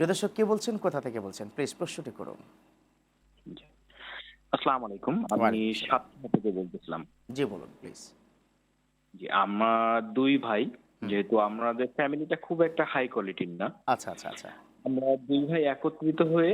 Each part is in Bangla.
প্রিয় দর্শক কে বলছেন? কোথা থেকে বলছেন? প্লিজ প্রশ্নটি করুন। আসসালামু আলাইকুম। আমি সাতক্ষীরা থেকে বলতেছিলাম। জি বলুন প্লিজ জি আমরা দুই ভাই যেহেতু আমাদের ফ্যামিলিটা খুব একটা হাই কোয়ালিটির না। আচ্ছা আচ্ছা আচ্ছা। আমরা দুই ভাই একত্রিত হয়ে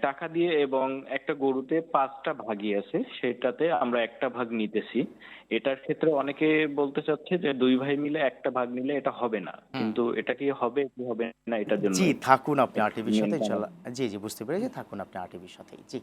টাকা দিয়ে এবং একটা গরুতে পাঁচটা ভাগই আছে সেটাতে আমরা একটা ভাগ নিতেছি। এটার ক্ষেত্রে অনেকে বলতে চাচ্ছে যে দুই ভাই মিলে একটা ভাগ নিলে এটা হবে না। কিন্তু এটা কি হবে কি হবে না এটার জন্য জি থাকুন আপনি আরটিভির সাথে নিয়ম ইনশাল্লাহ। জি জি বুঝতে পেরেছি। থাকুন আপনি আরটিভির সাথেই। জি।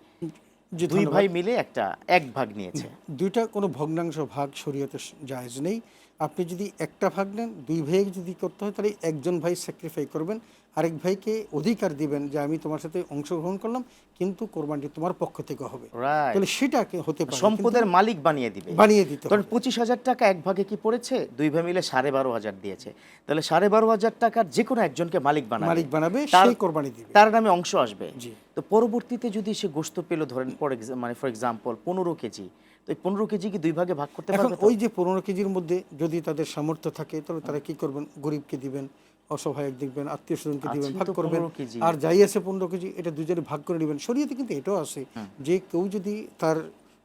দুই ভাই মিলে একটা এক ভাগ নিয়েছে। দুইটা কোনো ভগ্নাংশ ভাগ শরীয়তে জায়েজ নেই। আপনি যদি একটা ভাগ নেন দুই ভাইকে যদি করতে হয় তাহলে একজন ভাই স্যাক্রিফাই করবেন আরেক ভাইকে অধিকার দিবেন যে আমি তোমার সাথে অংশগ্রহণ করলাম কিন্তু কোরবানটি তোমার পক্ষ থেকে হবে। তাহলে সেটা কে- হতে পারে সম্পদের মালিক বানিয়ে দিবে। বানিয়ে দিতে কারণ পঁচিশ হাজার টাকা এক ভাগে কি পড়েছে? দুই ভাই মিলে সাড়ে বারো হাজার দিয়েছে। তাহলে সাড়ে বারো হাজার টাকার যে কোনো একজনকে মালিক বানাবে। মালিক বানাবে তার- কোরবানি দিবে। তার নামে অংশ আসবে। তো পরবর্তীতে যদি সে গোস্ত পেল ধরেন ফর মানে ফর এক্সাম্পল পনেরো কেজি। তো এই পনেরো কেজি কি দুই ভাগে ভাগ করতে এখন পারবে ওই যে পনেরো কেজির মধ্যে যদি তাদের সামর্থ্য থাকে তাহলে তারা কি করবেন? গরিবকে দিবেন অসহায়ক দেখবেন আত্মীয় স্বজনকে দিবেন ভাগ করবেন। আর যাই আছে পনেরো কেজি এটা দুজনে ভাগ করে নেবেন। শরীয়তে কিন্তু এটাও আছে যে কেউ যদি তার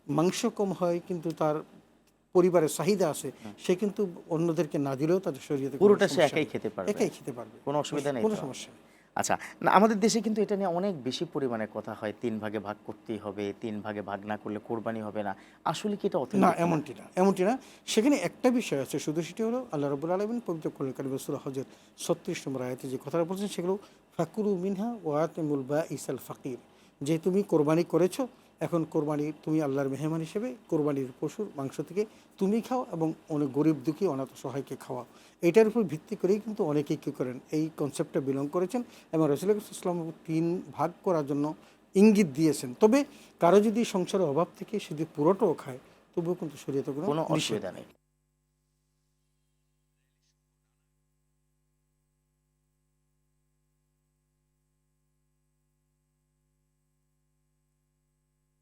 মাংস কম হয় কিন্তু তার পরিবারের চাহিদা আছে সে কিন্তু অন্যদেরকে না দিলেও তাদের শরীয়তে কোনো পুরোটা সে একাই খেতে পারবে। একাই খেতে পারবে। কোনো অসুবিধা নেই কোনো সমস্যা নেই। আচ্ছা না আমাদের দেশে কিন্তু এটা নিয়ে অনেক বেশি পরিমাণে কথা হয় তিন ভাগে ভাগ করতেই হবে তিন ভাগে ভাগ না করলে কোরবানি হবে না। আসলে কি এটা না এমনটি না এমনটি না। সেখানে একটা বিষয় আছে শুধু সেটি হলো আল্লাহ রবুল আলমিন পবিত্র কল্যাণকারী বসুর সুরা হজর ছত্রিশ নম্বর আয়াতে যে কথাটা বলছেন সেগুলো ফাকুরু মিনহা ওয়াতে মুলবা ইসাল ফাকির। যে তুমি কোরবানি করেছ এখন কোরবানি তুমি আল্লাহর মেহমান হিসেবে কোরবানির পশুর মাংস থেকে তুমি খাও এবং অনেক গরিব দুঃখী অনাথ সহায়কে খাওয়াও। এটার উপর ভিত্তি করেই কিন্তু অনেকেই কী করেন? এই কনসেপ্টটা বিলং করেছেন এবং রসুল ইসলাম তিন ভাগ করার জন্য ইঙ্গিত দিয়েছেন। তবে কারও যদি সংসারের অভাব থেকে সে যদি পুরোটাও খায় তবুও কিন্তু শরীয়তে কোনো কোনো অসুবিধা নেই।